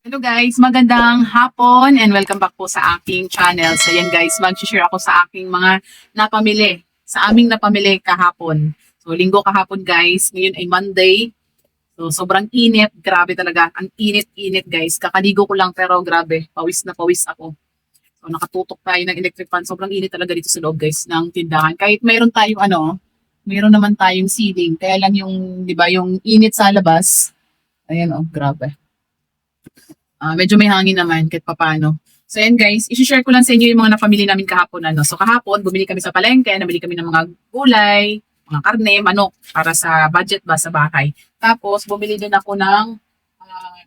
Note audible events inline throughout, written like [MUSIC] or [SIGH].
Hello guys, magandang hapon and welcome back po sa aking channel. So yan guys, mag-share ako sa aking mga napamili, sa aming napamili kahapon. So linggo kahapon guys, ngayon ay Monday. So sobrang init, grabe talaga. Ang init-init guys. Kakaligo ko lang pero grabe, pawis na pawis ako. So nakatutok tayo ng electric fan. Sobrang init talaga dito sa loob guys ng tindahan. Kahit mayroon tayong ano, mayroon naman tayong ceiling. Kaya lang yung, di ba, yung init sa labas. Ayan oh, grabe. Ah, medyo may hangin naman kahit papano. So yan guys, i-share ko lang sa inyo yung mga napamili namin kahapon. Ano. So kahapon, bumili kami sa palengke, nabili kami ng mga gulay, mga karne, manok, para sa budget ba sa bahay. Tapos, bumili din ako ng, ah,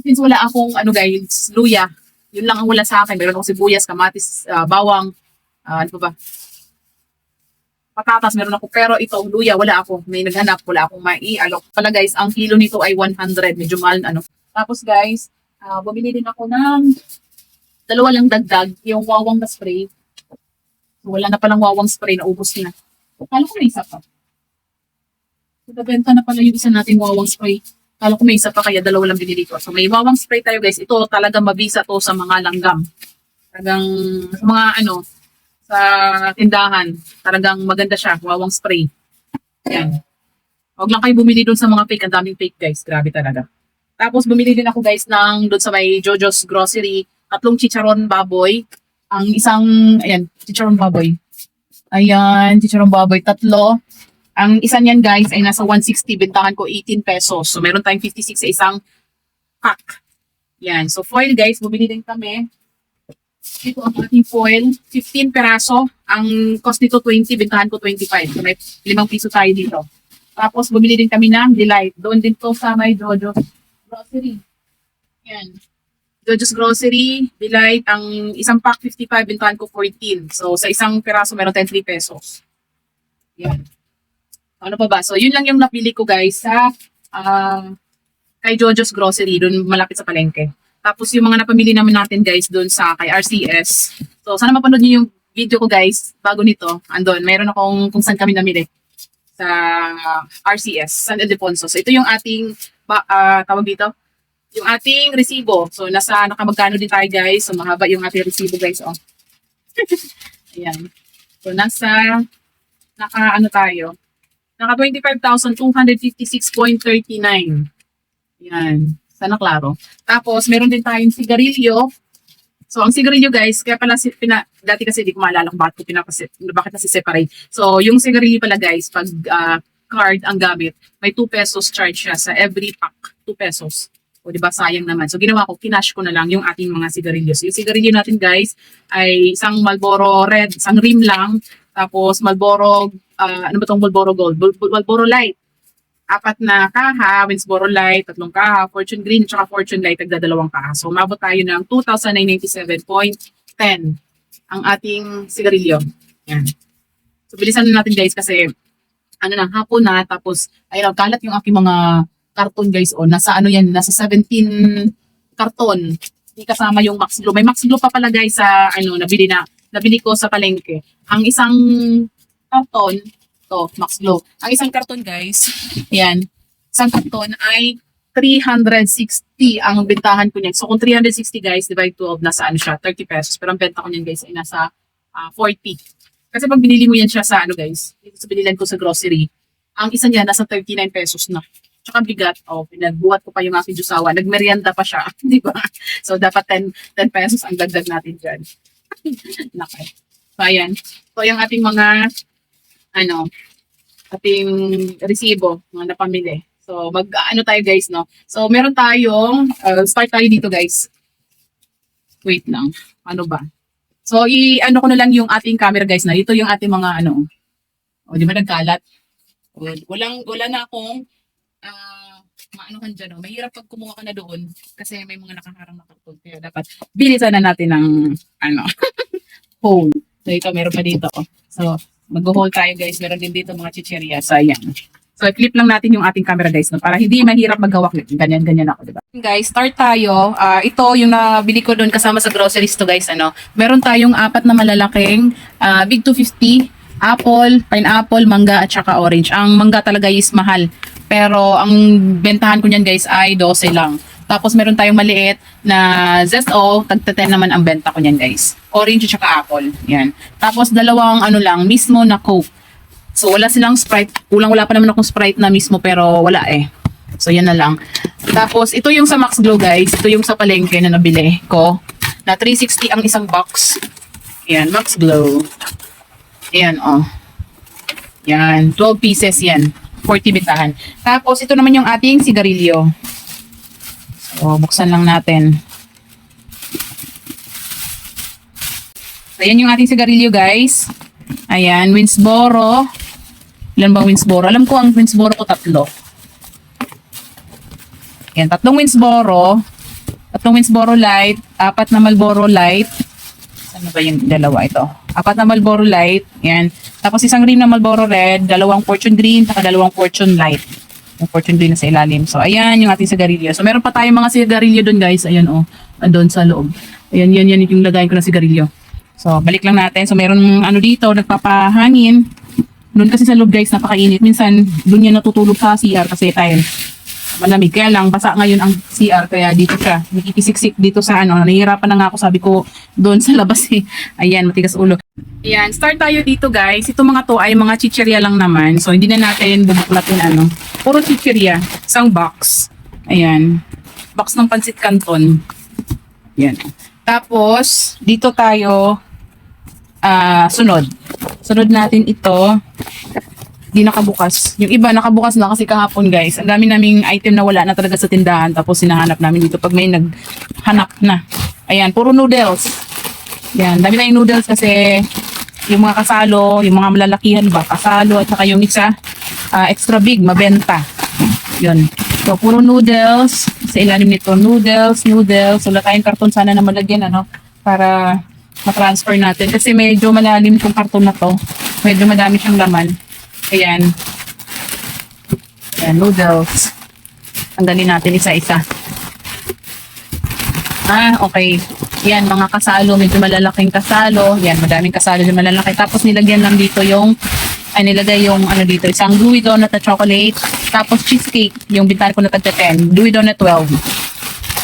since wala akong, ano guys, luya. Yun lang ang wala sa akin. Meron akong sibuyas, kamatis, ah, bawang, ah, ano pa ba? Patatas, meron ako. Pero ito, luya, wala ako. May naghanap, wala akong maialok. Pala guys, ang kilo nito ay 100. Medyo mahal, ano. Tapos guys, ah, bumili din ako ng dalawa lang dagdag, yung wawang na spray. So, wala na palang wawang spray, naubos na. Kala ko may isa pa. Nabenta na pala yung isa nating wawang spray. Kala ko may isa pa, kaya dalawa lang binili ko. So may wawang spray tayo guys. Ito talaga mabisa to sa mga langgam. Talagang sa mga ano, sa tindahan. Talagang maganda siya, wawang spray. Yan. Huwag lang kayo bumili doon sa mga fake. Ang daming fake guys. Grabe talaga. Tapos bumili din ako guys ng doon sa may Jojo's Grocery, tatlong chicharon baboy. Ang isang, ayan, chicharon baboy. Ayan, chicharon baboy, tatlo. Ang isa niyan guys ay nasa 160, bentahan ko 18 pesos. So meron tayong 56 sa isang pack. Yan, so foil guys, bumili din kami. Ito ang ating foil, 15 peraso. Ang cost nito 20, bentahan ko 25. So may 5 piso tayo dito. Tapos bumili din kami ng Delight. Doon din to sa may Jojo Grocery. Yan. Jojo's Grocery, Delight, ang isang pack 55, bentahan ko 14. So sa isang peraso meron tayong 3 pesos. Yan. Ano pa ba? So yun lang yung napili ko guys sa ah, kay Jojo's Grocery, doon malapit sa palengke. Tapos yung mga napamili naman natin guys doon sa kay RCS. So sana mapanood niyo yung video ko guys bago nito. Andon, mayroon akong kung saan kami namili sa RCS, San Ildefonso. So ito yung ating ah, tawag dito, yung ating resibo. So nasa nakamagkano din tayo guys. So mahaba yung ating resibo guys. Oh. [LAUGHS] Ayan. So nasa naka ano tayo? Naka 25,256.39. Yan. Sana klaro. Tapos, meron din tayong sigarilyo. So, ang sigarilyo guys, kaya pala si, pina, dati kasi di ko maalala kung bakit ko pinapasit, bakit kasi separate. So, yung sigarilyo pala guys, pag ah, card ang gamit, may 2 pesos charge siya sa every pack. 2 pesos. O, di ba, sayang naman. So, ginawa ko, kinash ko na lang yung ating mga sigarilyo. So, yung sigarilyo natin guys, ay isang Marlboro Red, isang rim lang. Tapos, Marlboro, ah, ano ba tong Marlboro Gold? Marlboro Light apat na kaha, Winsboro Light, tatlong kaha, Fortune Green, at Fortune Light, tagdadalawang kaha. So, umabot tayo ng 2,997.10 ang ating sigarilyo. Yan. So, bilisan na natin guys kasi ano na, hapon na, tapos, ayun, kalat yung aking mga karton guys, o, nasa ano yan, nasa 17 karton. Hindi kasama yung Max Blue. May Max Blue pa pala guys sa, ano, nabili na, nabili ko sa palengke. Ang isang karton, to, Max Glow. Ang isang karton, guys, [LAUGHS] yan, isang karton ay 360 ang bentahan ko niyan. So, kung 360, guys, divide 12, nasa ano siya, 30 pesos. Pero ang benta ko niyan, guys, ay nasa ah, 40. Kasi pag binili mo yan siya sa, ano, guys, dito sa binilan ko sa grocery, ang isa niya, nasa 39 pesos na. Tsaka bigat, oh, pinagbuhat ko pa yung aking jusawa. Nagmerienda pa siya, [LAUGHS] di ba? So, dapat 10, 10 pesos ang dagdag natin dyan. [LAUGHS] Nakay. So, ayan. So, yung ating mga ano, ating resibo, mga napamili. So, mag, ano tayo guys, no? So, meron tayong, uh, start tayo dito guys. Wait lang. Ano ba? So, i-ano ko na lang yung ating camera guys na. Ito yung ating mga ano. O, di ba nagkalat? Walang, wala na akong, ah, maano kan dyan, no? Mahirap pag kumuha ka na doon kasi may mga nakaharang na karton. Kaya dapat bilisan na natin ng, ano, [LAUGHS] hole. So, ito, meron pa dito. oh. So, mag-hold tayo guys. Meron din dito mga chicheria. So, ayan. So, clip lang natin yung ating camera guys no, para hindi mahirap maghawak. Ganyan-ganyan ako, diba? Guys, start tayo. Ah, ito yung nabili ko doon kasama sa groceries to guys. Ano, meron tayong apat na malalaking ah, Big 250, apple, pineapple, mangga at saka orange. Ang mangga talaga is mahal. Pero ang bentahan ko niyan guys ay 12 lang. Tapos meron tayong maliit na Zesto, tagta 10 naman ang benta ko niyan guys. Orange at saka apple. Yan. Tapos dalawang ano lang, mismo na Coke. So wala silang Sprite. Kulang wala pa naman akong Sprite na mismo pero wala eh. So yan na lang. Tapos ito yung sa Max Glow guys. Ito yung sa palengke na nabili ko. Na 360 ang isang box. Yan, Max Glow. Ayan, oh. Yan, 12 pieces yan. 40 bitahan. Tapos, ito naman yung ating sigarilyo. So, buksan lang natin. So, yan yung ating sigarilyo, guys. Ayan, Winsboro. Ilan bang Winsboro? Alam ko ang Winsboro ko tatlo. Ayan, tatlong Winsboro. Tatlong Winsboro Light. Apat na Marlboro Light. Ano ba yung dalawa ito? Apat na Marlboro Light. Yan. Tapos isang rim na Marlboro Red, dalawang Fortune Green, saka dalawang Fortune Light. Yung Fortune Green na sa ilalim. So, ayan yung ating sigarilyo. So, meron pa tayong mga sigarilyo doon, guys. Ayan, oh. Doon sa loob. Ayan, yan, yan yung lagayin ko na sigarilyo. So, balik lang natin. So, meron ano dito, nagpapahangin. Doon kasi sa loob, guys, napakainit. Minsan, doon yan natutulog sa CR kasi tayo malamig. Kaya lang, basa ngayon ang CR, kaya dito siya. Nakikisiksik dito sa ano. Nahihirapan na nga ako, sabi ko, doon sa labas eh. Ayan, matigas ulo. Ayan, start tayo dito guys. Ito mga to ay mga chichirya lang naman. So, hindi na natin bubuklatin ano. Puro chichirya. Isang box. Ayan. Box ng pansit canton. Ayan. Tapos, dito tayo ah sunod. Sunod natin ito di nakabukas. Yung iba nakabukas na kasi kahapon guys. Ang dami naming item na wala na talaga sa tindahan tapos sinahanap namin dito pag may naghanap na. Ayan, puro noodles. Yan, dami na yung noodles kasi yung mga kasalo, yung mga malalakihan ba, kasalo at saka yung isa ah, extra big, mabenta. Yun. So, puro noodles. Sa ilalim nito, noodles, noodles. Wala tayong karton sana na malagyan, ano, para ma-transfer natin. Kasi medyo malalim tong karton na to. Medyo madami siyang laman. Ayan. Ayan, noodles. Tanggalin natin isa-isa. Ah, okay. Yan, mga kasalo, medyo malalaking kasalo. Yan, madaming kasalo yung malalaki. Tapos nilagyan lang dito yung, ay nilagay yung ano dito, isang Louis Donut na chocolate. Tapos cheesecake, yung bintan ko na tagta 10. Louis Donut 12.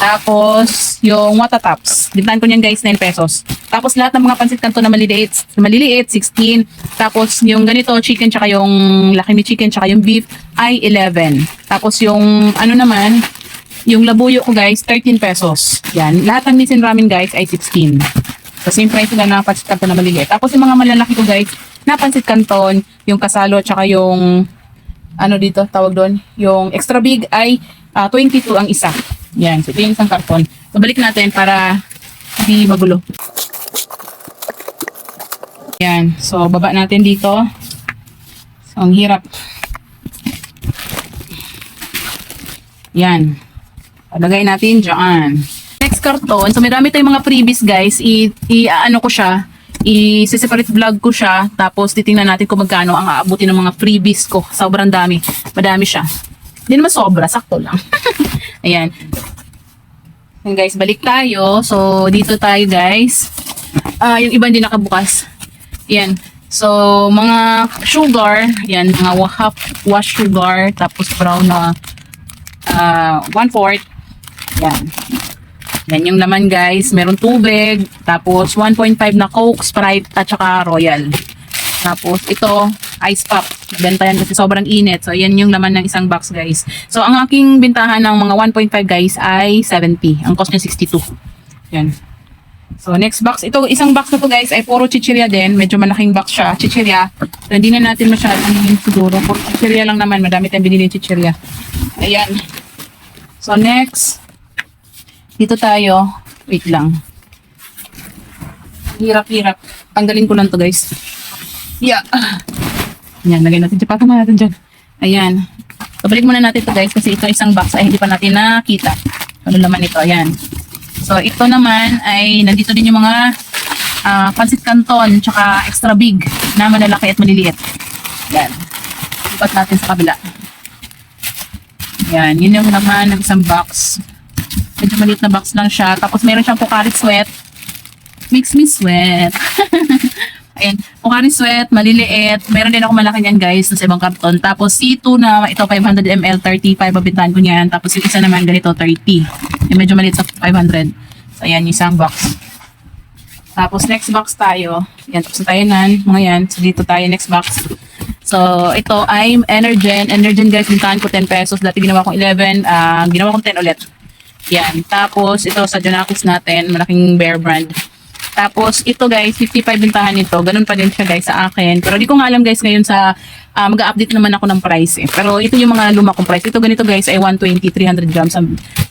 Tapos, yung Watatops. Bintan ko niyan guys, 9 pesos. Tapos lahat ng mga pansit kanto na maliliit, maliliit, 16. Tapos yung ganito, chicken, tsaka yung laki ni chicken, tsaka yung beef, ay 11. Tapos yung ano naman, yung labuyo ko guys, 13 pesos. Yan. Lahat ng nisin ramen guys ay 16. So same price lang na pansit kanto na maliliit. Tapos yung mga malalaki ko guys, na pansit kanton, yung kasalo, tsaka yung ano dito, tawag doon, yung extra big ay ah, 22 ang isa. Yan. So ito yung isang karton. So balik natin para hindi magulo. Yan. So, baba natin dito. So, ang hirap. Yan. Lagay natin dyan. Next karton. So, may dami tayong mga freebies, guys. I, i ano ko siya. I-separate vlog ko siya. Tapos, titingnan natin kung magkano ang aabutin ng mga freebies ko. Sobrang dami. Madami siya. Hindi naman sobra. Sakto lang. [LAUGHS] Ayan. Yan guys, balik tayo. So, dito tayo guys. Ah, yung iba hindi nakabukas. Yan. So, mga sugar, yan, mga half wash sugar, tapos brown na uh, one-fourth. Yan. Yan yung laman guys. Meron tubig, tapos 1.5 na Coke, Sprite, at saka Royal. Tapos ito, ice pop. Benta yan kasi sobrang init. So, yan yung laman ng isang box guys. So, ang aking bintahan ng mga 1.5 guys ay 70. Ang cost niya 62. Yan. So, next box. Ito, isang box na to guys ay puro chichirya din. Medyo malaking box siya. Chichirya. So, hindi na natin masyadong siguro. Puro chichirya lang naman. Madami tayong binili chichirya. Ayan. So, next. Dito tayo. Wait lang. Hirap-hirap. Tanggalin ko lang to guys. Yeah. Ayan, lagay natin. Patong mo natin dyan. Ayan. So, balik muna natin to guys kasi ito isang box ay hindi pa natin nakita. Ano naman ito? Ayan. So, ito naman ay nandito din yung mga ah, pansit canton tsaka extra big na malalaki at maliliit. Yan. Ipat natin sa kabila. Yan. Yun yung naman ng isang box. Medyo maliit na box lang siya. Tapos meron siyang Pocari Sweat. Makes me sweat. [LAUGHS] Ayan, Pocari Sweat, maliliit. Meron din ako malaki niyan guys, sa ibang karton. Tapos C2 na ito 500 ml, 35 babintahan ko niyan. Tapos yung isa naman ganito, 30. Yung medyo maliit sa 500. So ayan, isang box. Tapos next box tayo. Yan, tapos na tayo nan. Mga yan. So dito tayo next box. So ito ay Energen. Energen guys, bintahan ko 10 pesos. Dati ginawa kong 11. ah ginawa kong 10 ulit. Yan. Tapos ito sa Janakis natin. Malaking bear brand. Tapos ito guys, 55 bintahan nito. Ganun pa din siya guys sa akin. Pero di ko nga alam guys ngayon sa ah, mag-update naman ako ng price eh. Pero ito yung mga luma kong price. Ito ganito guys ay 120, 300 grams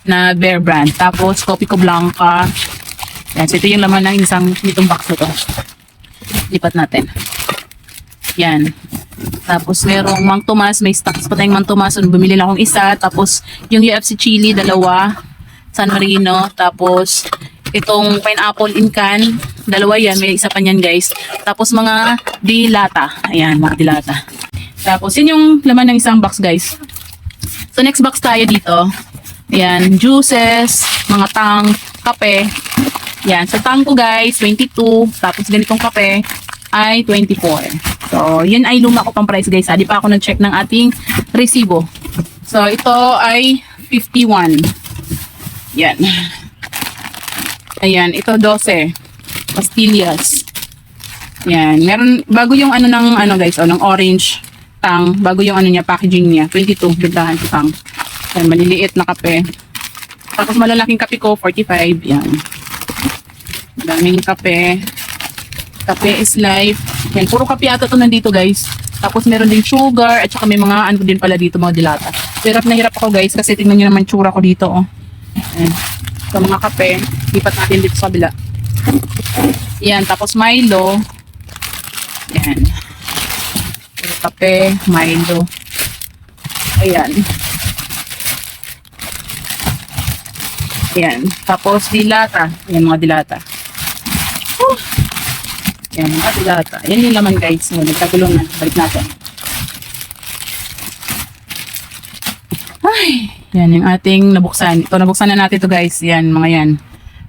na bear brand. Tapos Copico Blanca. Yan. So ito yung laman ng isang nitong box na to. Lipat natin. Yan. Tapos merong Mang Tomas, may stocks pa tayong Mang Tomas. So, bumili lang akong isa. Tapos yung UFC chili, dalawa. San Marino. Tapos itong pineapple in can, dalawa yan. May isa pa niyan guys. Tapos mga dilata. Ayan, mga dilata. Tapos yun yung laman ng isang box guys. So next box tayo dito. Ayan, juices, mga tang, kape. Yan, sa tang ko guys, 22. Tapos ganitong kape ay 24. So, yun ay luma ko pang price guys. Ha? Di pa ako nag-check ng ating resibo. So, ito ay 51. Yan. Ayan, ito 12. Pastillas. Yan. Meron, bago yung ano ng, ano guys, oh, ng orange tang, bago yung ano niya, packaging niya. 22, bintahan ko tang. Yan, maliliit na kape. Tapos malalaking kape ko, 45. Yan. Daming kape. Kape is life. Yan, puro kape ata to nandito guys. Tapos meron din sugar at saka may mga ano din pala dito mga dilata. Hirap na hirap ako guys kasi tingnan nyo naman tsura ko dito oh. Yan. So mga kape, lipat natin dito sa kabila. Yan, tapos Milo. Yan. Puro kape, Milo. Ayan. Yan. Tapos dilata. Yan mga dilata. Whew. Yan, mga dilata. Yan yung laman guys. Yan, nagkagulong na. Balik natin. Ay, yan yung ating nabuksan. Ito, nabuksan na natin to guys. Yan, mga yan.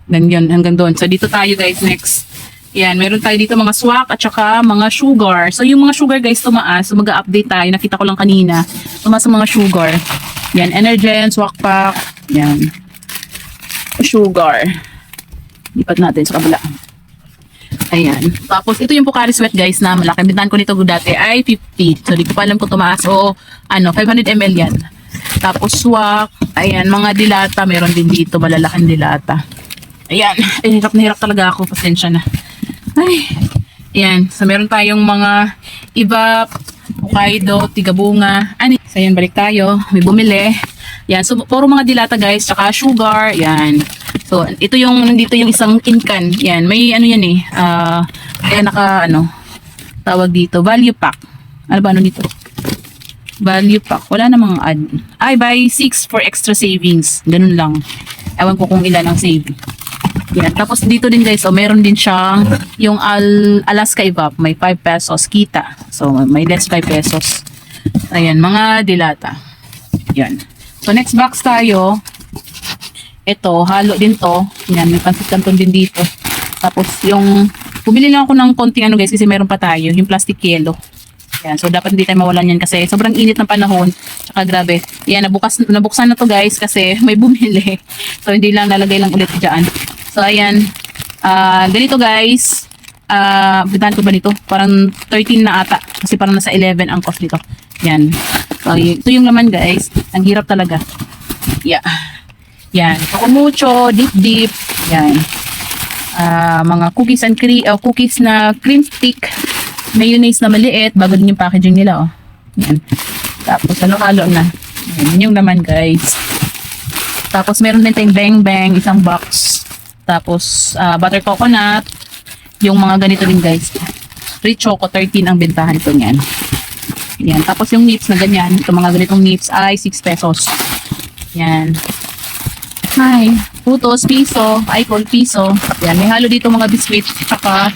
Ganyan, hanggang doon. So, dito tayo guys next. Yan, meron tayo dito mga swak at saka mga sugar. So, yung mga sugar guys tumaas. So, mag-update tayo. Nakita ko lang kanina. Tumaas ang mga sugar. Yan, Energen, swak pack. Yan. Sugar. Lipat natin sa kabila. Ayan. Tapos, ito yung Pocari Sweat, guys, na malaki. Bintahan ko nito dati ay 50. So, di ko pa alam kung tumaas o ano, 500 ml yan. Tapos, swak. Ayan, mga dilata. Meron din dito, malalaking dilata. Ayan. Ay, hirap na hirap talaga ako. Pasensya na. Ay. Ayan. So, meron tayong mga iba, Hokkaido, Tigabunga. Ano? So, ayan, balik tayo. May bumili. Yan. So, puro mga dilata, guys. Tsaka sugar. Yan. So, ito yung, nandito yung isang incan. Yan. May ano yan eh. Ah, kaya naka, ano, tawag dito. Value pack. Ano ba ano dito? Value pack. Wala namang ad. Ay, buy 6 for extra savings. Ganun lang. Ewan ko kung ilan ang save. Yan. Tapos dito din guys, oh, meron din siyang yung Al Alaska Evap. May 5 pesos kita. So, may less 5 pesos. Ayan, mga dilata. Yan. So, next box tayo. Ito, halo din to. Yan, may pansit canton din dito. Tapos, yung, bumili lang ako ng konting ano guys, kasi meron pa tayo. Yung plastic yellow. Yan, so dapat hindi tayo mawalan yan kasi sobrang init ng panahon. Tsaka grabe. Yan, nabukas, nabuksan na to guys kasi [LAUGHS] may bumili. So, hindi lang lalagay lang ulit dyan. So, ayan. Ah, ganito guys. Ah, uh, ko ba nito? Parang 13 na ata. Kasi parang nasa 11 ang cost nito. Yan. So, ito yung laman guys. Ang hirap talaga. Yeah. Yan. Kokumucho, deep deep. Yan. Ah, mga cookies and cream, cookies na cream stick. Mayonnaise na maliit. Bago din yung packaging nila, oh. Yan. Tapos, halo-halo na. Yan, yun yung laman, guys. Tapos, meron din tayong bang bang, isang box. Tapos, ah, butter coconut. Yung mga ganito din, guys. Rich Choco, 13 ang bentahan ito niyan. Yan. Tapos, yung nips na ganyan. Itong mga ganitong nips ay 6 pesos. Yan. Hi. Putos, piso. Call piso. Yan. May halo dito mga biscuit. Tsaka,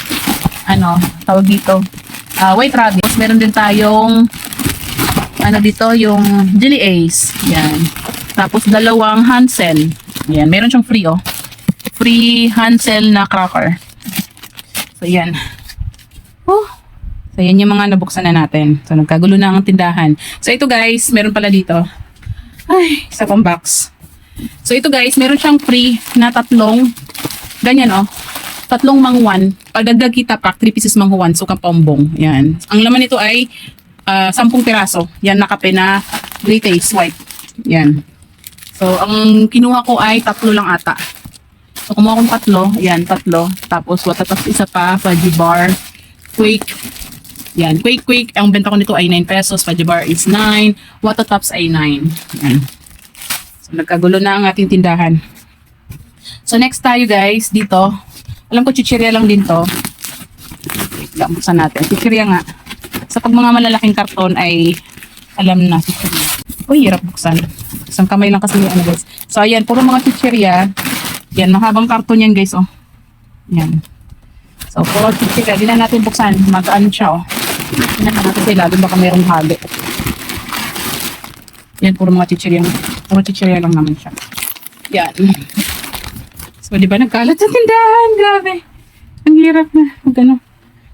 ano, tawag dito. Ah white rabbit. Meron din tayong, ano dito, yung Jelly Ace. Yan. Tapos, dalawang Hansel. Yan. Meron siyang free, oh. Free Hansel na cracker. So, yan. Oh, So, yan yung mga nabuksan na natin. So, nagkagulo na ang tindahan. So, ito guys, meron pala dito. Ay, isa pang box. So, ito guys, meron siyang free na tatlong, ganyan oh, tatlong mangwan. Pagdagdag kita pack, 3 pieces mangwan, sukang pombong. Yan. Ang laman nito ay ah, 10 piraso. Yan, nakape na gray taste, white. Yan. So, ang kinuha ko ay tatlo lang ata. So, kumuha akong tatlo. Ayan, tatlo. Tapos, wata tapos isa pa, fudgy bar, quake. Yan, quake, quake. Ang benta ko nito ay 9 pesos. Fudgy bar is 9. Wata tops ay 9. Yan. So, nagkagulo na ang ating tindahan. So, next tayo guys, dito. Alam ko, chichirya lang din to. Buksan natin. Chichirya nga. Sa pag mga malalaking karton ay alam na chichirya. Uy, hirap buksan. Isang kamay lang kasi ano guys. So, ayan, puro mga chichirya. Yan, mahabang karton yan guys, oh. Yan. So, puro chichirya. Di na natin buksan. Mag-ano siya, oh. Tingnan na natin sila. Doon baka mayroong halo. Yan, puro mga chichirya. Puro chichirya lang naman siya. Yan. So, di ba nagkalat sa tindahan? Grabe. Ang hirap na. Mag ano.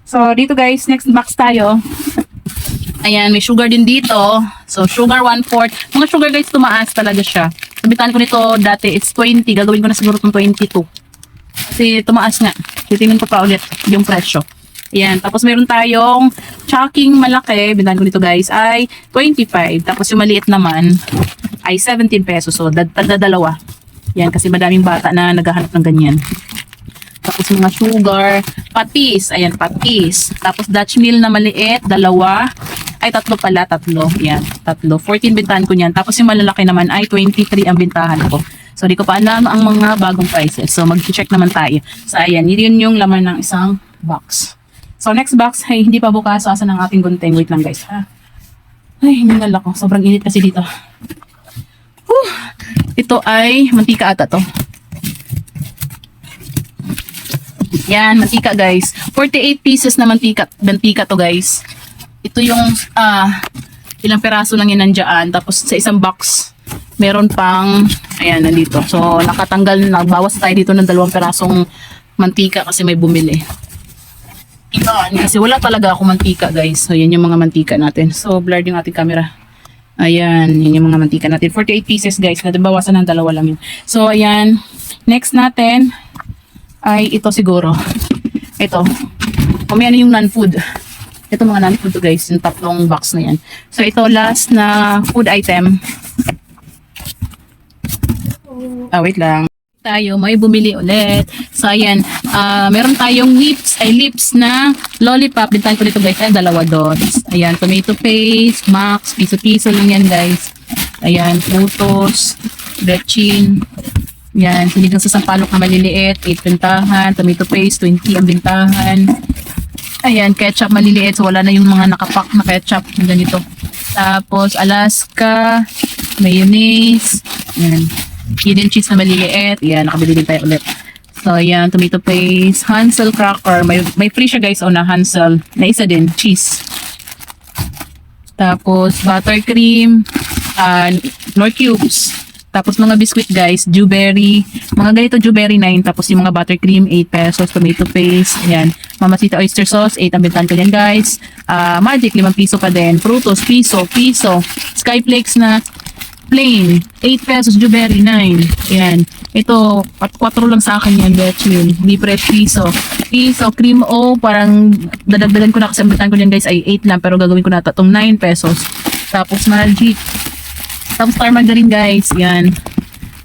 So, dito guys, next box tayo. Ayan, may sugar din dito. So, sugar 1/4. Mga sugar guys, tumaas talaga siya. Sabitan ko nito dati, it's 20. Gagawin ko na siguro itong 22. Kasi tumaas nga. Titingin ko pa ulit yung presyo. Ayan. Tapos meron tayong chocking malaki. Bintahan ko nito guys ay 25. Tapos yung maliit naman ay 17 pesos. So, dad dalawa. Yan, kasi madaming bata na naghahanap ng ganyan. Tapos mga sugar, patis. Ayan, patis. Tapos Dutch meal na maliit, dalawa. Ay, tatlo pala, tatlo. Yan, tatlo. 14 bintahan ko niyan. Tapos yung malalaki naman ay 23 ang bintahan ko. So, di ko pa alam ang mga bagong prices. So, mag-check naman tayo. So, ayan, yun yung laman ng isang box. So, next box, ay hindi pa bukas. Asa ng ating gunting. Wait lang, guys, ha? Ay, hingal ako. Sobrang init kasi dito. Whew. Ito ay mantika ata to. Yan, mantika guys. 48 pieces na mantika, mantika to guys. Ito yung ah ilang peraso lang yan nandiyan. Tapos sa isang box, meron pang, ayan, nandito. So, nakatanggal, nagbawas tayo dito ng dalawang perasong mantika kasi may bumili. Iban, kasi wala talaga ako mantika guys. So, yan yung mga mantika natin. So, blurred yung ating camera. Ayan, yun yung mga mantika natin. 48 pieces guys, nadabawasan ng dalawa lang yun. So, ayan. Next natin ay ito siguro. Ito. Kung ano yung non-food. Ito mga non-food guys, yung tatlong box na yan. So, ito last na food item. Ah, wait lang. Tayo, may bumili ulit. So, ayan. ah meron tayong lips, ay lips na lollipop. Bintahan ko dito guys, ay dalawa dots. Ayan, tomato paste, max, piso-piso lang yan guys. Ayan, frutos, betchin. Yan, sinigang sa sampalok na maliliit, 8 bintahan, tomato paste, 20 ang bintahan. Ayan, ketchup maliliit, so wala na yung mga nakapak na ketchup, yung ganito. Tapos, Alaska, mayonnaise, yan. Hidden cheese na maliliit, yan, nakabili din tayo ulit. So, ayan, tomato paste, Hansel cracker, may, may free siya guys, o na Hansel, na isa din, cheese. Tapos, buttercream, uh, nor cubes. Tapos mga biscuit guys, Dewberry, mga ganito Dewberry 9, tapos yung mga buttercream 8 pesos, tomato paste, ayan. Mamacita oyster sauce, 8 ang bintahan ko yan guys. Ah, Magic, 5 piso pa din. Frutos, piso, piso. Skyflakes na plain, 8 pesos, Dewberry 9. Ayan. Ito, pat 4 lang sa akin yan, Betchin. Hindi fresh piso. Piso, cream o, parang dadagdagan ko na kasi ang bintahan ko yan guys ay 8 lang, pero gagawin ko na tatong 9 pesos. Tapos Magic, tapos star margarine guys, yan.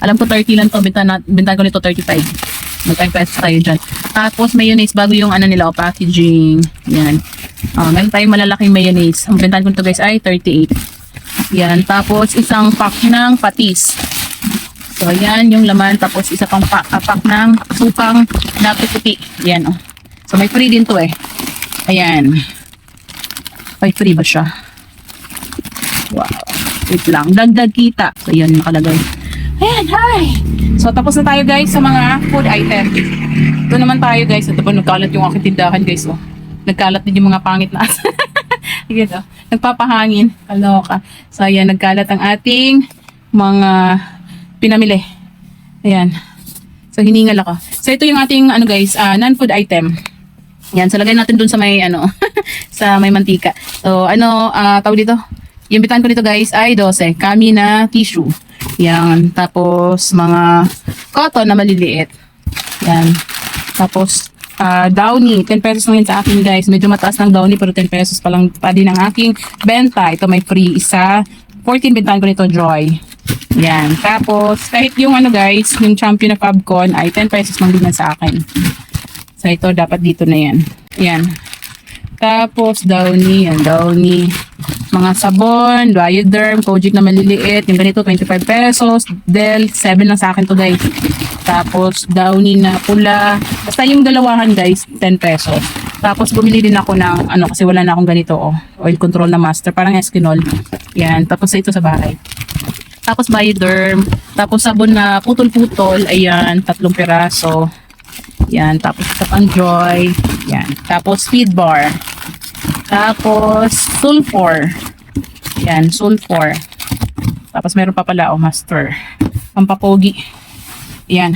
Alam ko 30 lang to, bintan, bintan ko nito 35. Mag-5 pesos tayo dyan. Tapos mayonnaise, bago yung ano nila, oh, packaging. Yan. Uh, meron tayong malalaking mayonnaise. Ang bintan ko nito guys ay 38. Yan. Tapos isang pack ng patis. So yan yung laman. Tapos isa pang pack, uh, pack ng supang na puti. Yan oh. So may free din to eh. Ayan. May free ba siya? Wow. Wait lang. Dagdag kita. So, yan nakalagay. Ayan, hi! So, tapos na tayo guys sa mga food items. Ito naman tayo guys. Ito pa nagkalat yung aking tindahan guys. Oh. Nagkalat din yung mga pangit na asa. [LAUGHS] Sige oh. Nagpapahangin. Kaloka. So, ayan. Nagkalat ang ating mga pinamili. Ayan. So, hiningal ako. So, ito yung ating ano guys, ah, non-food item. Yan. So, lagay natin dun sa may ano. [LAUGHS] sa may mantika. So, ano, ah tawag dito? Yung bitan ko dito guys ay 12. Kami na tissue. Yan. Tapos, mga cotton na maliliit. Yan. Tapos, ah downy. 10 pesos lang yun sa akin guys. Medyo mataas ng downy pero 10 pesos pa lang pa din ang aking benta. Ito may free isa. 14 bentahan ko nito Joy. Yan. Tapos, kahit yung ano guys, yung champion of Fabcon ay 10 pesos lang din sa akin. So, ito dapat dito na yan. Yan. Tapos, downy, yan, downy. Mga sabon, Bioderm, Kojic na maliliit. Yung ganito, 25 pesos. Del, 7 lang sa akin to guys. Tapos, downy na pula. Basta yung dalawahan guys, 10 pesos. Tapos, bumili din ako ng, ano, kasi wala na akong ganito, oh. Oil control na master, parang Eskinol. Yan. Tapos, ito sa bahay. Tapos, Bioderm. Tapos, sabon na putol-putol. Ayan, tatlong piraso. Yan. Tapos, ito pang Joy. Yan. Tapos, feed bar. Tapos, sulfur. Yan, sulfur. Tapos, meron pa pala, oh, master. Pampapogi. Yan.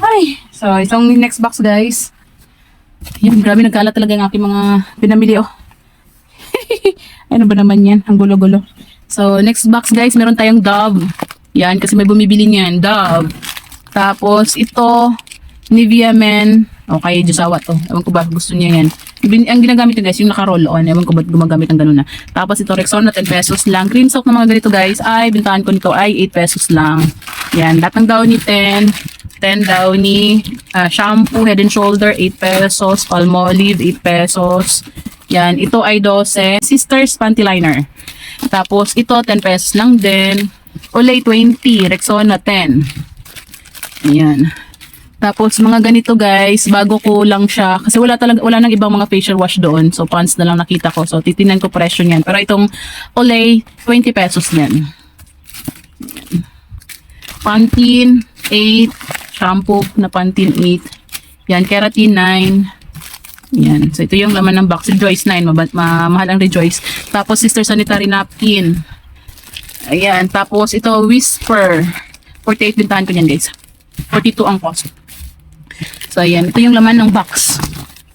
Ay, so, itong next box, guys. Yan, grabe nagkalat talaga ang aking mga pinamili, oh. [LAUGHS] ano ba naman yan? Ang gulo-gulo. So, next box, guys, meron tayong Dove. Yan, kasi may bumibili niyan. Dove. Tapos, ito, Nivea Men. Okay, Diyosawa to. Ewan ko ba, gusto niya yan. Ang ginagamit ko guys, yung naka-roll on. Ewan ko ba gumagamit ng ganun na. Tapos ito, Rexona, 10 pesos lang. Cream soap na mga ganito guys, ay, bintahan ko nito ay 8 pesos lang. Yan, lahat ng Downy 10. 10 Downy. ah, shampoo, Head and Shoulder, 8 pesos. Palmolive, 8 pesos. Yan, ito ay 12. Sisters Panty Liner. Tapos ito, 10 pesos lang din. Olay, 20. Rexona, 10. Ayan. Tapos mga ganito guys, bago ko lang siya kasi wala talaga wala nang ibang mga facial wash doon. So pants na lang nakita ko. So titingnan ko presyo niyan. Pero itong Olay 20 pesos niyan. Ayan. Pantene 8, shampoo na Pantene 8. Yan, keratin 9. Yan. So ito yung laman ng box. Rejoice 9, mabat ma mahal ang Rejoice. Tapos sister sanitary napkin. Ayan, tapos ito Whisper. 48 bintahan ko niyan guys. 42 ang cost. So, ayan. Ito yung laman ng box.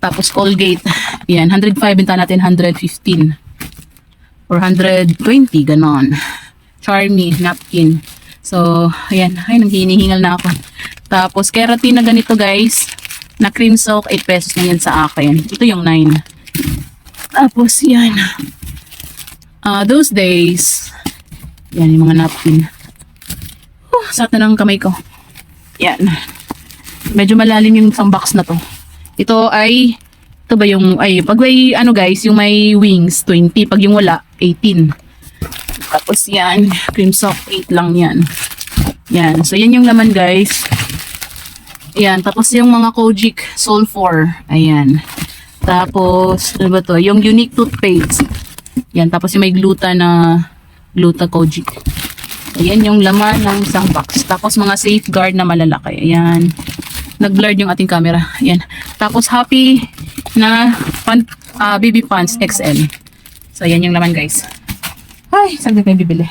Tapos, Colgate. Ayan. 105. Benta natin 115. Or 120. Ganon. Charmy. Napkin. So, ayan. Ay, nanghihinihingal na ako. Tapos, keratin na ganito, guys. Na cream soak. 8 pesos na yan sa akin. Ito yung 9. Tapos, yan. Ah, those days. Yan, yung mga napkin. Uh, sakto ng kamay ko. Yan. Medyo malalim yung isang box na to. Ito ay, ito ba yung, ay, pag may, ano guys, yung may wings, 20. Pag yung wala, 18. Tapos yan, cream sock, 8 lang yan. Yan. So, yan yung laman guys. Yan. Tapos yung mga Kojic Sulfur. Ayan. Tapos, ano ba to? Yung unique toothpaste. Yan. Tapos yung may gluta na gluta Kojic. Ayan yung laman ng isang box. Tapos mga safeguard na malalaki. Ayan. Nag-blurred yung ating camera. Ayan. Tapos happy na pan, ah, baby pants XL. So ayan yung laman guys. Ay, saan tayo bibili?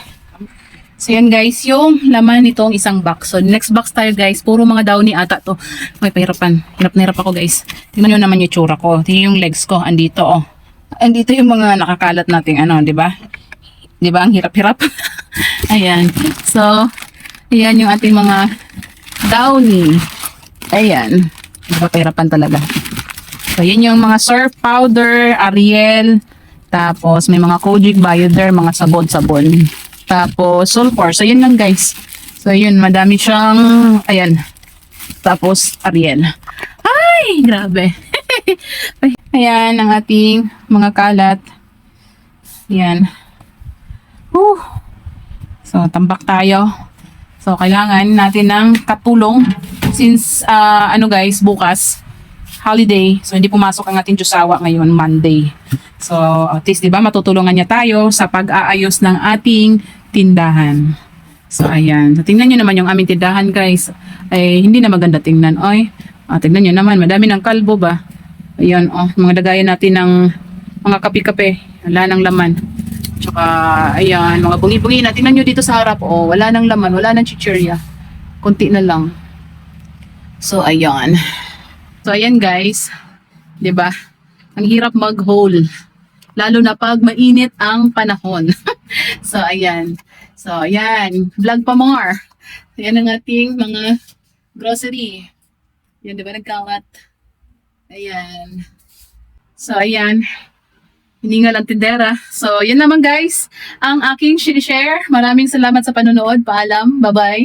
So yan guys, yung laman nitong isang box. So next box tayo guys, puro mga downy ata to. May pahirapan. Hirap na hirap ako guys. Tingnan nyo naman yung tsura ko. Tingnan yung legs ko. Andito oh. Andito yung mga nakakalat nating ano, di ba? Di ba? Ang hirap-hirap. [LAUGHS] ayan. So, ayan yung ating mga downy. Ayan. Hirap-hirapan talaga. So, yun yung mga surf powder, Ariel, tapos may mga Kojic Bioderm, mga sabon-sabon. Tapos sulfur. So, yun lang guys. So, yun. Madami siyang, ayan. Tapos, Ariel. Ay, grabe. [LAUGHS] ayan, ang ating mga kalat. Ayan. Whew. So, tambak tayo. So, kailangan natin ng katulong since, ah, ano guys, bukas, holiday. So, hindi pumasok ang ating Diyosawa ngayon, Monday. So, at least, di ba, matutulungan niya tayo sa pag-aayos ng ating tindahan. So, ayan. So, tingnan nyo naman yung aming tindahan, guys. Ay, hindi na maganda tingnan. Oy, ah, tingnan nyo naman, madami ng kalbo ba? Ayan, oh, mga dagayan natin ng mga kape-kape. Wala nang laman. Tsaka, ayan, mga bungi-bungi na. Tingnan nyo dito sa harap, oh, wala nang laman, wala nang chichirya. Kunti na lang. So, ayan. So, ayan guys. ba? Ang hirap mag-haul. Lalo na pag mainit ang panahon. [LAUGHS] so, ayan. So, ayan. Vlog pa more. Ayan ang ating mga grocery. Yan, di ba nagkalat? Ayan. So, ayan. Hiningal ang tindera. So, yun naman guys. Ang aking share. Maraming salamat sa panonood. Paalam. Bye-bye.